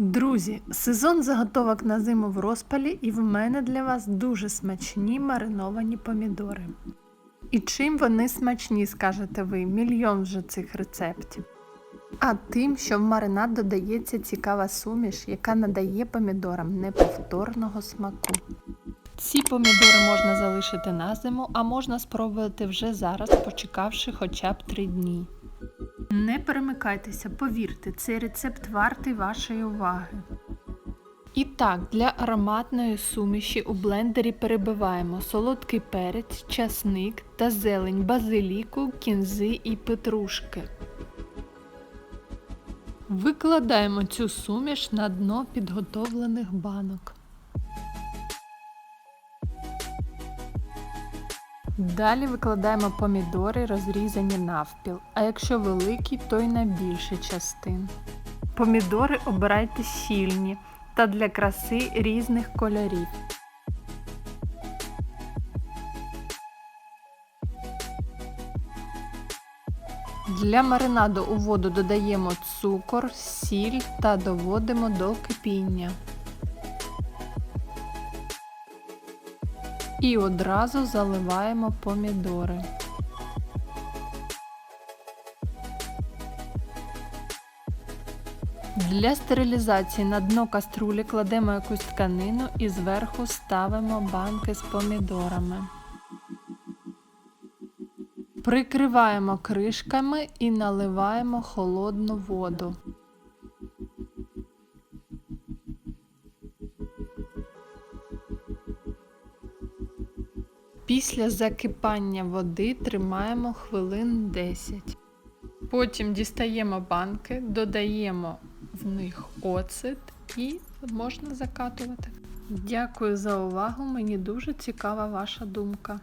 Друзі, сезон заготовок на зиму в розпалі, і в мене для вас дуже смачні мариновані помідори. І чим вони смачні, скажете ви, мільйон вже цих рецептів. А тим, що в маринад додається цікава суміш, яка надає помідорам неповторного смаку. Ці помідори можна залишити на зиму, а можна спробувати вже зараз, почекавши хоча б 3 дні. Не перемикайтеся, повірте, цей рецепт вартий вашої уваги. І так, для ароматної суміші у блендері перебиваємо солодкий перець, часник та зелень базиліку, кінзи і петрушки. Викладаємо цю суміш на дно підготовлених банок. Далі викладаємо помідори, розрізані навпіл, а якщо великі, то й на більше частин. Помідори обирайте щільні та для краси різних кольорів. Для маринаду у воду додаємо цукор, сіль та доводимо до кипіння. І одразу заливаємо помідори. Для стерилізації на дно каструлі кладемо якусь тканину і зверху ставимо банки з помідорами. Прикриваємо кришками і наливаємо холодну воду. Після закипання води тримаємо хвилин 10. Потім дістаємо банки, додаємо в них оцет і можна закатувати. Дякую за увагу, мені дуже цікава ваша думка.